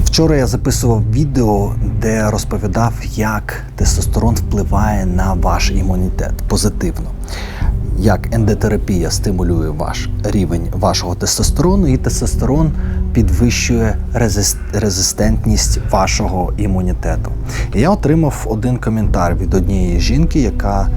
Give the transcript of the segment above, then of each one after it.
Вчора я записував відео, де розповідав, як тестостерон впливає на ваш імунітет позитивно. Як ендотерапія стимулює ваш рівень вашого тестостерону, і тестостерон підвищує резист- резистентність вашого імунітету. І я отримав один коментар від однієї жінки, яка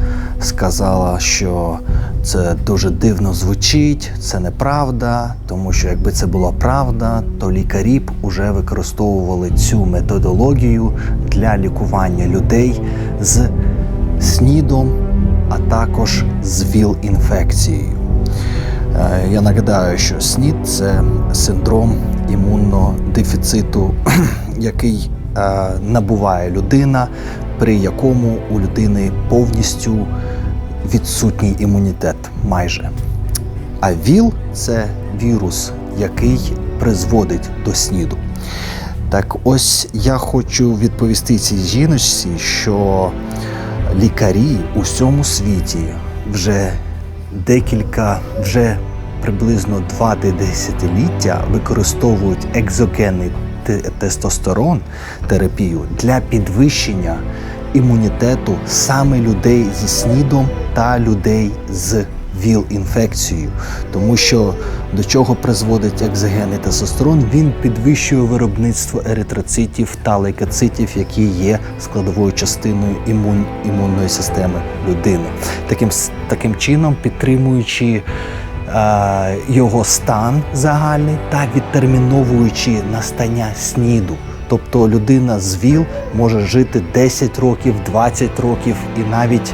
сказала, що це дуже дивно звучить, це неправда, тому що якби це була правда, то лікарі б уже використовували цю методологію для лікування людей з снідом, а також з ВІЛ-інфекцією. Е, Я нагадаю, що СНІД це синдром імунодефіциту, який е, набуває людина, при якому у людини повністю відсутній імунітет майже. А ВІЛ це вірус, який призводить до СНІДу. Так ось я хочу відповісти цій жіночці, що лікарі у всьому світі вже декілька, вже приблизно два десятиліття використовують екзогенний тестостерон терапію для підвищення імунітету саме людей зі снідом та людей з ВІЛ-інфекцією, тому що до чого призводить екзогенний тестостерон, він підвищує виробництво еритроцитів та лейкоцитів, які є складовою частиною імун, імунної системи людини. Таким, таким чином, підтримуючи е, його стан загальний та відтерміновуючи настання сніду. Тобто людина з ВІЛ може жити 10 років, 20 років і навіть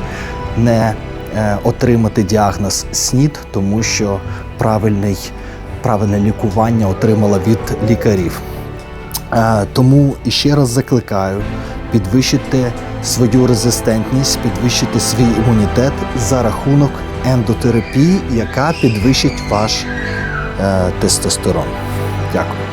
не е, отримати діагноз СНІД, тому що правильний, правильне лікування отримала від лікарів. Е, Тому іще раз закликаю підвищити свою резистентність, підвищити свій імунітет за рахунок ендотерапії, яка підвищить ваш е, тестостерон. Дякую.